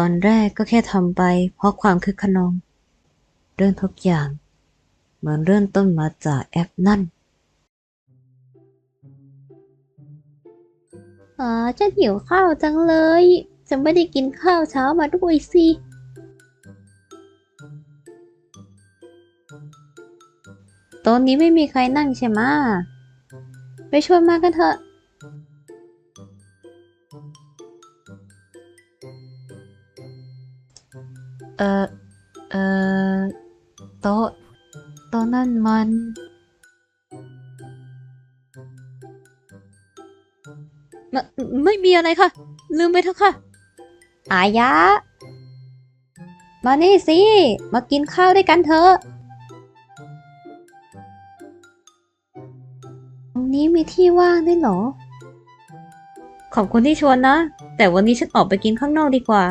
ตอนแรกก็แค่ทำไป เพราะความคึกขนอง เรื่องทุกอย่าง เหมือนเริ่มต้นมาจากแอปนั่นอ๋อฉันหิวข้าวจังเลย ฉันไม่ได้กินข้าวเช้ามาด้วยสิโต๊ะนี้ไม่มีใครนั่งใช่ไหมไปชวนมากันเถอะ เออเออโต๊ะโต๊ะนั่นมัน ไม่ไม่มีอะไรค่ะ ลืมไปเถอะค่ะ อายะ มานี่สิ มากินข้าวด้วยกันเถอะตรงนี้มีที่ว่างด้วยเหรอ ขอบคุณที่ชวนนะ แต่วันนี้ฉันออกไปกินข้างนอกดีกว่า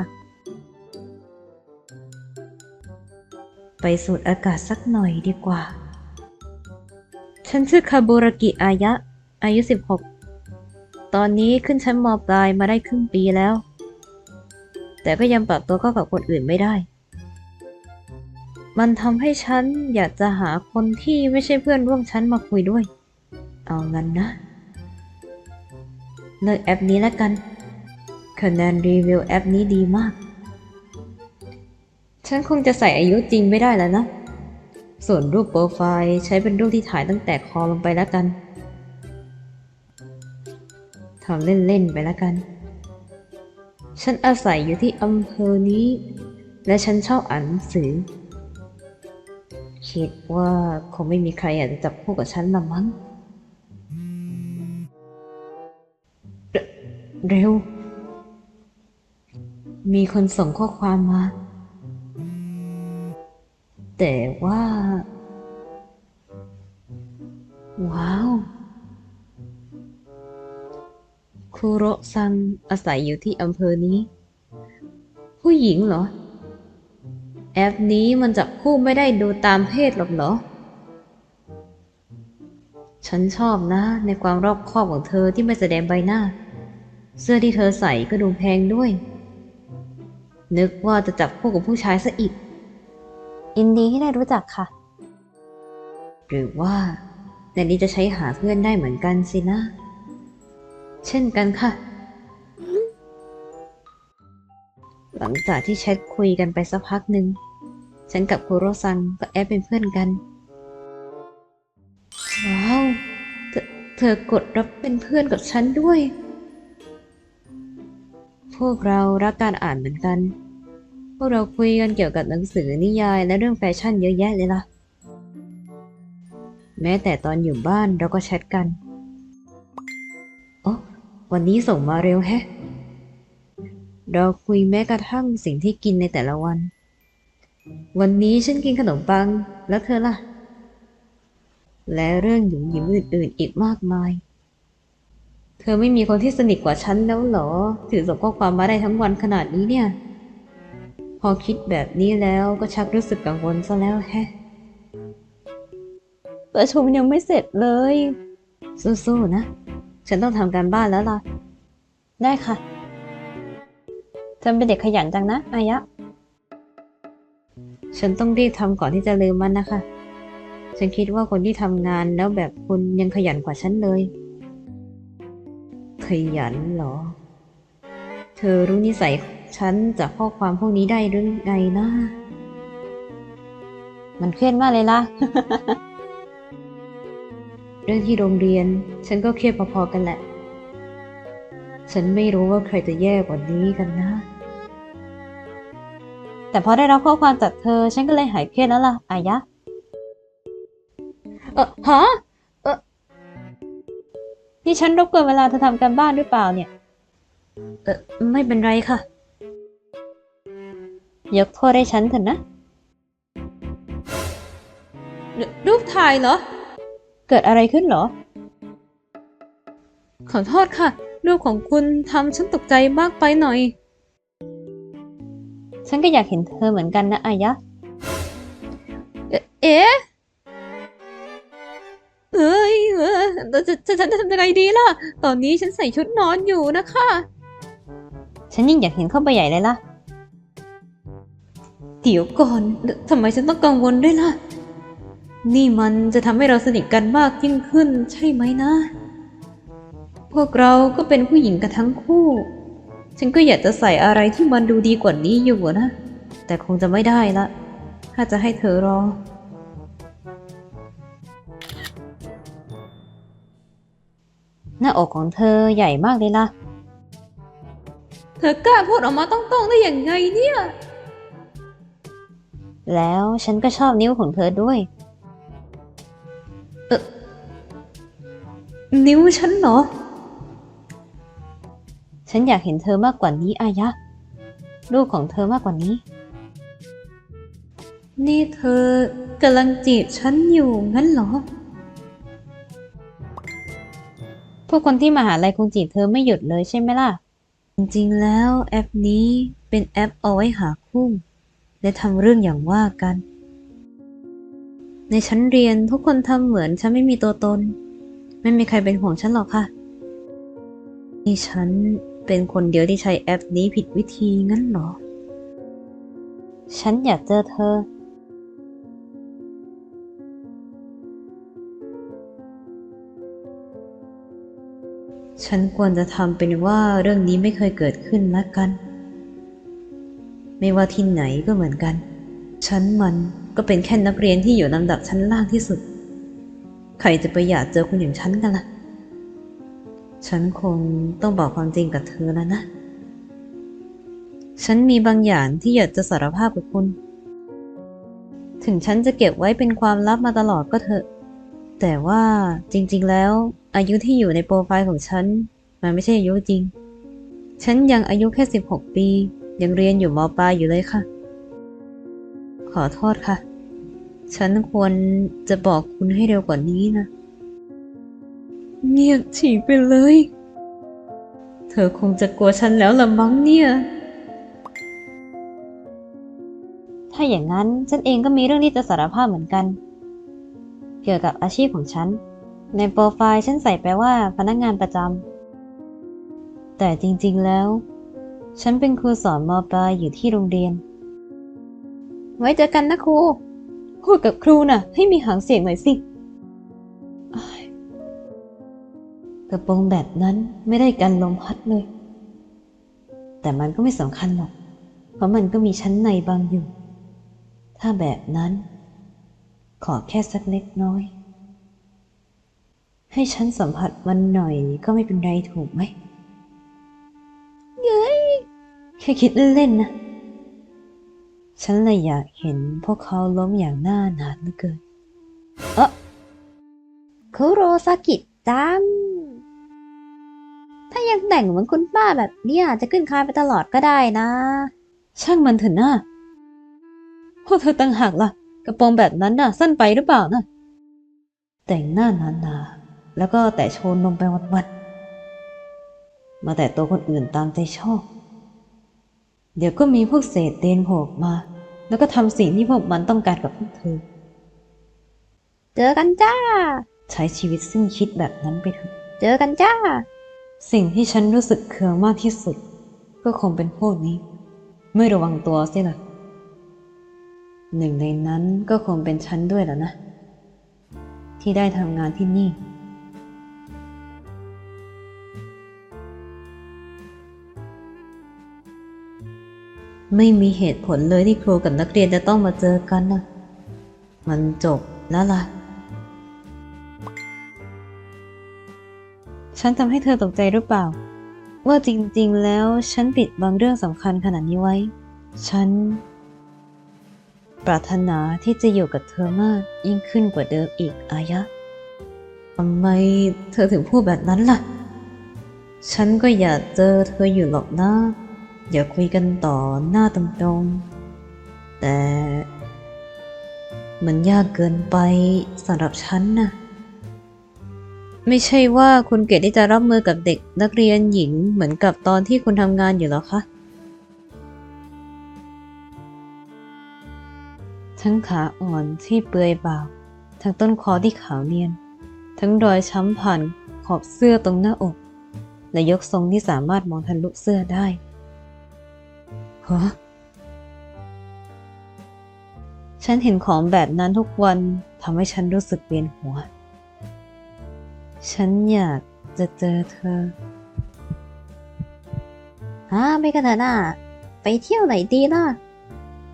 ไปสูดอากาศสักหน่อยดีกว่า ฉันชื่อคาบูรากิอายะ อายุ 16 ตอนนี้ขึ้นชั้นมปลายมาได้ครึ่งปีแล้ว แต่ก็ยังปรับตัวเข้ากับคนอื่นไม่ได้ มันทำให้ฉันอยากจะหาคนที่ไม่ใช่เพื่อนร่วมชั้นมาคุยด้วย เอางั้นนะ เลิกแอปนี้แล้วกันคะแนนรีวิวแอปนี้ดีมาก ฉันคงจะใส่อายุจริงไม่ได้แล้วนะ ส่วนรูปโปรไฟล์ใช้เป็นรูปที่ถ่ายตั้งแต่คอลงไปแล้วกันทำเล่น ๆ ไปแล้วกัน ฉันอาศัยอยู่ที่อำเภอนี้ และฉันชอบอ่านหนังสือ คิดว่าคงไม่มีใครอยากจะจับคู่กับฉันละมั้ง เร็ว มีคนส่งข้อความมา แต่ว่า ว้าวคุโรซังอาศัยอยู่ที่อำเภอนี้ ผู้หญิงเหรอ แอปนี้มันจับคู่ไม่ได้ดูตามเพศหรอกเหรอ ฉันชอบนะ ในความรอบคอบของเธอที่ไม่แสดงใบหน้า เสื้อที่เธอใส่ก็ดูแพงด้วย นึกว่าจะจับคู่กับผู้ชายซะอีก ยินดีที่ได้รู้จักค่ะ หรือว่าในนี้จะใช้หาเพื่อนได้เหมือนกันสินะ เช่นกันค่ะ หลังจากที่แชทคุยกันไปสักพักหนึ่ง ฉันกับคุโรซังก็แอบเป็นเพื่อนกัน ว้าวเธอเธอกดรับเป็นเพื่อนกับฉันด้วย พวกเรารักการอ่านเหมือนกัน พวกเราคุยกันเกี่ยวกับหนังสือนิยายและเรื่องแฟชั่นเยอะแยะเลยล่ะ แม้แต่ตอนอยู่บ้านเราก็แชทกันโอ้วันนี้ส่งมาเร็วแฮะ เราคุยแม้กระทั่งสิ่งที่กินในแต่ละวัน วันนี้ฉันกินขนมปังแล้วเธอล่ะ และเรื่องหยุ่มหยิมอื่นๆอีกมากมาย เธอไม่มีคนที่สนิทกว่าฉันแล้วเหรอ ถือส่งข้อความมาได้ทั้งวันขนาดนี้เนี่ย อคิดแบบนี้แล้วก็ชักรู้สึกกังวลซะแล้วแฮะประชุมยังไม่เสร็จเลย สู้ๆนะ ฉันต้องทำการบ้านแล้วล่ะ ได้ค่ะฉันเป็นเด็กขยันจังนะอายะ ฉันต้องรีบทำก่อนที่จะลืมมันนะคะ ฉันคิดว่าคนที่ทำงานแล้วแบบคุณยังขยันกว่าฉันเลย ขยันเหรอ เธอรู้นิสัย ฉันจากข้อความพวกนี้ได้หรือไงนะ มันเครียดมากเลยล่ะ เรื่องที่โรงเรียน ฉันก็เครียดพอๆกันแหละ ฉันไม่รู้ว่าใครจะแย่กว่านี้กันนะ แต่พอได้รับข้อความจากเธอ ฉันก็เลยหายเครียดแล้วล่ะ อายะ เออฮะ เออนี่ฉันรบกวนเวลาเธอทำการบ้านหรือเปล่าเนี่ย เออไม่เป็นไรค่ะ ยกโทษให้ฉันเถอะนะ รูปถ่ายเหรอ เกิดอะไรขึ้นเหรอ ขอโทษค่ะ รูปของคุณทำฉันตกใจมากไปหน่อย ฉันก็อยากเห็นเธอเหมือนกันนะอายะ เอ๊ะเอ้ยเออจะจะจะฉันจะทำยังไงดีล่ะ ตอนนี้ฉันใส่ชุดนอนอยู่นะคะ ฉันยิ่งอยากเห็นเข้าไปใหญ่เลยล่ะ เดี๋ยวก่อนทำไมฉันต้องกังวลด้วยล่ะ นี่มันจะทำให้เราสนิทกันมากยิ่งขึ้นใช่ไหมนะ พวกเราก็เป็นผู้หญิงกันทั้งคู่ ฉันก็อยากจะใส่อะไรที่มันดูดีกว่านี้อยู่นะ แต่คงจะไม่ได้ละ ถ้าจะให้เธอรอหน้าอกของเธอใหญ่มากเลยล่ะ เธอกล้าพูดออกมาต้องๆได้อย่างไงเนี่ย แล้วฉันก็ชอบนิ้วของเธอด้วยนิ้วฉันเหรอ ฉันอยากเห็นเธอมากกว่านี้ อายะ ลูกของเธอมากกว่านี้ นี่เธอกำลังจีบฉันอยู่งั้นเหรอ พวกคนที่มหาลัยคงจีบเธอไม่หยุดเลยใช่ไหมล่ะ จริงๆแล้วแอปนี้เป็นแอปเอาไว้หาคู่ และทำเรื่องอย่างว่ากัน ในชั้นเรียนทุกคนทำเหมือนฉันไม่มีตัวตน ไม่มีใครเป็นห่วงฉันหรอกค่ะนี่ฉันเป็นคนเดียวที่ใช้แอปนี้ผิดวิธีงั้นหรอ ฉันอยากเจอเธอ ฉันควรจะทำเป็นว่าเรื่องนี้ไม่เคยเกิดขึ้นละกัน ไม่ว่าที่ไหนก็เหมือนกัน ฉันมันก็เป็นแค่นักเรียนที่อยู่ลำดับชั้นล่างที่สุด ใครจะไปอยากเจอคนอย่างฉันกันล่ะ ฉันคงต้องบอกความจริงกับเธอแล้วนะ ฉันมีบางอย่างที่อยากจะสารภาพกับคุณ ถึงฉันจะเก็บไว้เป็นความลับมาตลอดก็เถอะ แต่ว่าจริงๆแล้ว อายุที่อยู่ในโปรไฟล์ของฉัน มันไม่ใช่อายุจริง ฉันยังอายุแค่ 16 ปี ยังเรียนอยู่มปลายอยู่เลยค่ะ ขอโทษค่ะ ฉันควรจะบอกคุณให้เร็วกว่านี้นะ เงียบฉีกไปเลย เธอคงจะกลัวฉันแล้วละมั้งเนี่ย ถ้าอย่างนั้นฉันเองก็มีเรื่องที่จะสารภาพเหมือนกัน เกี่ยวกับอาชีพของฉัน ในโปรไฟล์ฉันใส่ไปว่าพนักงานประจำแต่จริงๆแล้ว ฉันเป็นครูสอนมปลายอยู่ที่โรงเรียน ไว้เจอกันนะครู พูดกับครูน่ะ ให้มีหางเสียงหน่อยสิอ้ายกระโปรงแบบนั้นไม่ได้กันลมพัดเลย แต่มันก็ไม่สำคัญหรอก เพราะมันก็มีชั้นในบางอยู่ ถ้าแบบนั้น ขอแค่สักเล็กน้อย ให้ฉันสัมผัสมันหน่อยก็ไม่เป็นไรถูกไหม ค่คิดเล่นๆนะ ฉันเลยอยากเห็นพวกเขาล้มอย่างหน่าหนาดเหลือเกิน เออคุโรซากิจัง ถ้ายังแต่งเหมือนคุณป้าแบบนี้ยจจะขึ้นคานไปตลอดก็ได้นะ ช่างมันเถอะนะพวกเธอตั้งหากล่ะ กระโปรงแบบนั้นน่ะ สั้นไปหรือเปล่านะ แต่งหน้าหนาๆแล้วก็แต่โชว์นมไปวันๆมาแต่ตัวคนอื่นตามใจชอบ เดี๋ยวก็มีพวกเศษเดนโผล่ออกมา แล้วก็ทำสิ่งที่พวกมันต้องการกับพวกเธอ เจอกันจ้า ใช้ชีวิตสิ้นคิดแบบนั้นไปเถอะเจอกันจ้า สิ่งที่ฉันรู้สึกเคืองมากที่สุด ก็คงเป็นพวกนี้ ไม่ระวังตัวสิล่ะ หนึ่งในนั้นก็คงเป็นฉันด้วยแหละนะ ที่ได้ทำงานที่นี่ ไม่มีเหตุผลเลยที่ครูกับนักเรียนจะต้องมาเจอกันนะมันจบแล้วล่ะ ฉันทำให้เธอตกใจหรือเปล่า ว่าจริงๆ แล้วฉันปิดบางเรื่องสำคัญขนาดนี้ไว้ ฉัน ปรารถนาที่จะอยู่กับเธอมากยิ่งขึ้นกว่าเดิมอีกอายะทำไมเธอถึงพูดแบบนั้นล่ะ ฉันก็อยากเจอเธออยู่หรอกนะ อย่าคุยกันต่อหน้าตรงๆ แต่ มันยากเกินไปสำหรับฉันนะไม่ใช่ว่าคุณเกดที่จะรับมือกับเด็กนักเรียนหญิงเหมือนกับตอนที่คุณทำงานอยู่แล้วคะ ทั้งขาอ่อนที่เปลือยเบาทั้งต้นคอที่ขาวเนียน ทั้งรอยช้ำผ่านขอบเสื้อตรงหน้าอก และยกทรงที่สามารถมองทะลุเสื้อได้ ฮะฉันเห็นของแบบนั้นทุกวันทำให้ฉันรู้สึกเวียนหัว ฉันอยากจะเจอเธออ่าไม่กันเถอะน่ะไปเที่ยวไหนดีล่ะ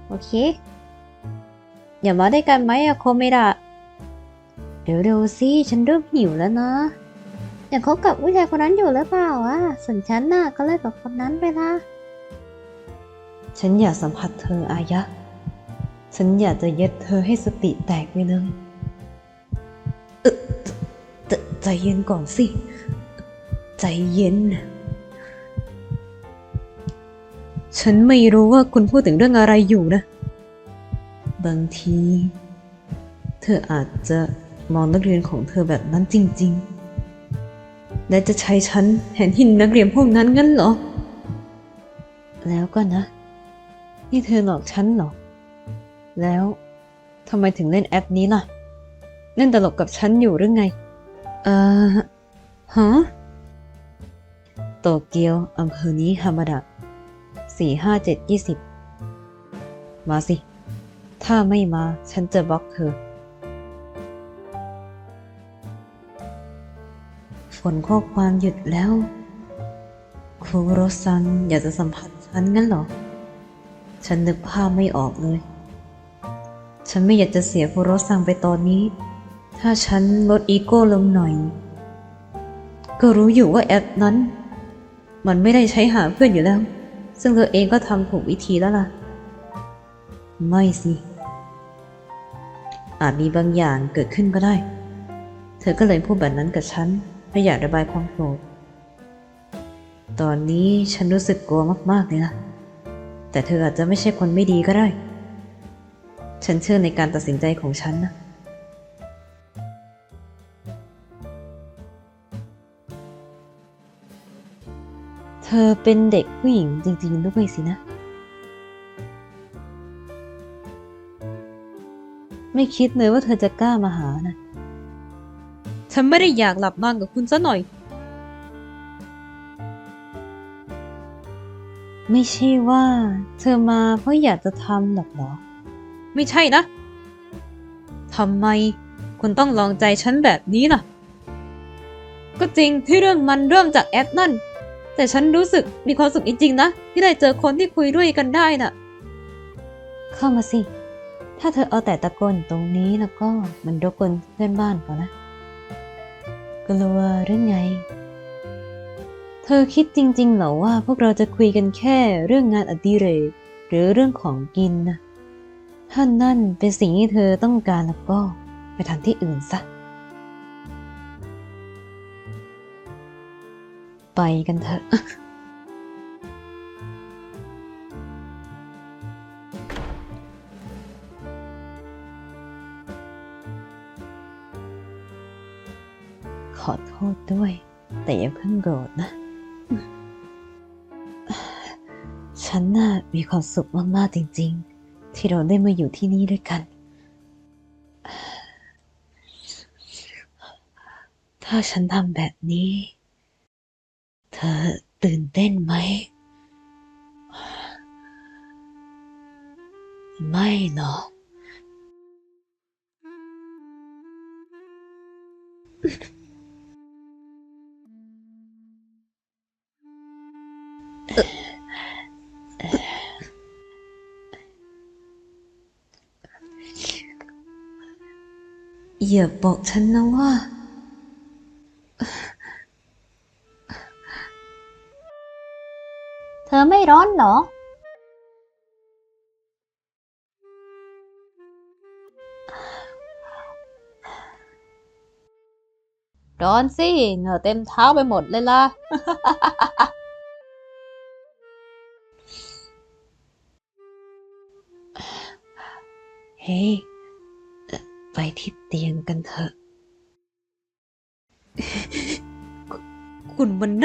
โอเค อย่ามาได้กันไหมอะโคเมดะเร็วๆสิ ฉันเริ่มหิวแล้วนะ อยากคบกับผู้ชายคนนั้นอยู่หรือเปล่าอะส่วนฉันน่ะก็เลิกกับคนนั้นไปละ ฉันอยากสัมผัสเธออายะ ฉันอยากจะเย็ดเธอให้สติแตกไปเลยเออใจใจเย็นก่อนสิ ใจเย็น ฉันไม่รู้ว่าคุณพูดถึงเรื่องอะไรอยู่นะ บางที เธออาจจะมองนักเรียนของเธอแบบนั้นจริง ๆ และจะใช้ฉันแทนที่นักเรียนพวกนั้นงั้นเหรอ แล้วก็นะ นี่เธอหลอกฉันเหรอ แล้วทำไมถึงเล่นแอปนี้ล่ะ เล่นตลกกับฉันอยู่หรือไง เอ่อฮะ โตเกียวอำเภอนี้ฮามาดะสี่ห้าเจ็ดยี่สิบ มาสิ ถ้าไม่มาฉันจะบล็อกเธอ ฝนข้อความหยุดแล้ว ครูโรซันอยากจะสัมผัสฉันงั้นเหรอ ฉันนึกภาพไม่ออกเลย ฉันไม่อยากจะเสียครูโรซังไปตอนนี้ ถ้าฉันลดอีโก้ลงหน่อย ก็รู้อยู่ว่าแอปนั้น มันไม่ได้ใช้หาเพื่อนอยู่แล้ว ซึ่งเธอเองก็ทำถูกวิธีแล้วล่ะ ไม่สิ อาจมีบางอย่างเกิดขึ้นก็ได้ เธอก็เลยพูดแบบนั้นกับฉันไม่อยากระบายความโกรธตอนนี้ฉันรู้สึกกลัวมาก ๆ เลยนะ แต่เธออาจจะไม่ใช่คนไม่ดีก็ได้ ฉันเชื่อในการตัดสินใจของฉันนะ เธอเป็นเด็กผู้หญิงจริงๆด้วยสินะ ไม่คิดเลยว่าเธอจะกล้ามาหานะ ฉันไม่ได้อยากหลับนอนกับคุณซะหน่อย ไม่ใช่ว่า เธอมาเพราะอยากจะทำหรอกเหรอ ไม่ใช่นะทำไมคุณต้องลองใจฉันแบบนี้ล่ะ ก็จริงที่เรื่องมันเริ่มจากแอปนั่น แต่ฉันรู้สึกมีความสุขจริงๆนะ ที่ได้เจอคนที่คุยด้วยกันได้น่ะ เข้ามาสิ ถ้าเธอเอาแต่ตะโกนตรงนี้แล้วก็มันรบกวนเพื่อนบ้านเขานะ กลัวหรือไง เธอคิดจริง ๆ เหรอว่าพวกเราจะคุยกันแค่เรื่องงานอดิเรกหรือเรื่องของกินนะ ถ้านั่นเป็นสิ่งที่เธอต้องการแล้วก็ไปทำที่อื่นซะ ไปกันเถอะขอโทษด้วย แต่อย่าเพิ่งโกรธนะ ฉันน่ะมีความสุขมาก ๆ จริง ๆ ที่เราได้มาอยู่ที่นี่ด้วยกัน ถ้าฉันทำแบบนี้ เธอตื่นเต้นไหม ไม่หรอก อย่าบอกฉันนะว่า เธอไม่ร้อนเหรอ ร้อนสิ เหงื่อเต็มเท้าไปหมดเลยล่ะ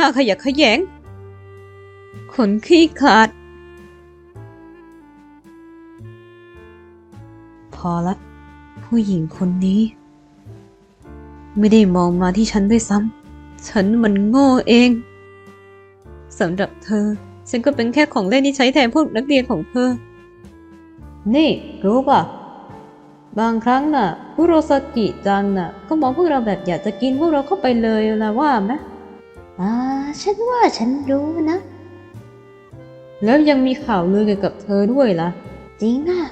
าขยะแขยงขนขี้ขลาด พอละ ผู้หญิงคนนี้ ไม่ได้มองมาที่ฉันด้วยซ้ำ ฉันมันโง่เองสำหรับเธอ ฉันก็เป็นแค่ของเล่นที่ใช้แทนพวกนักเรียนของเธอ นี่รู้ป่ะ บางครั้งน่ะคุโรซากิจังน่ะ ก็มองพวกเราแบบอยากจะกินพวกเราเข้าไปเลยนะว่าไหมอ่า ฉันว่าฉันรู้นะ แล้วยังมีข่าวลือเกี่ยวกับเธอด้วยล่ะ จริงอะ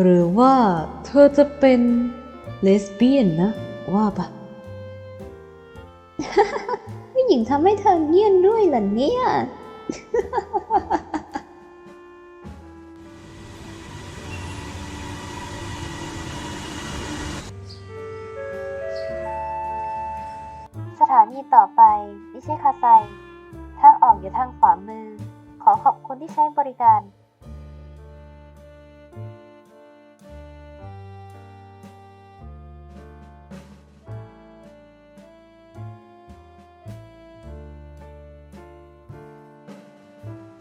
หรือว่าเธอจะเป็นเลสเบี้ยนนะ ว่าปะผู้หญิงทำให้เธอเงียนด้วยเหรอเนี่ย ต่อไปนิชิคาไซ ทางออกอยู่ทางขวามือ ขอขอบคุณที่ใช้บริการ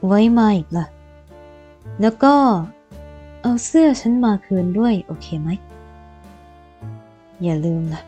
ไว้มาอีกล่ะ แล้วก็เอาเสื้อฉันมาคืนด้วย โอเคไหม อย่าลืมล่ะ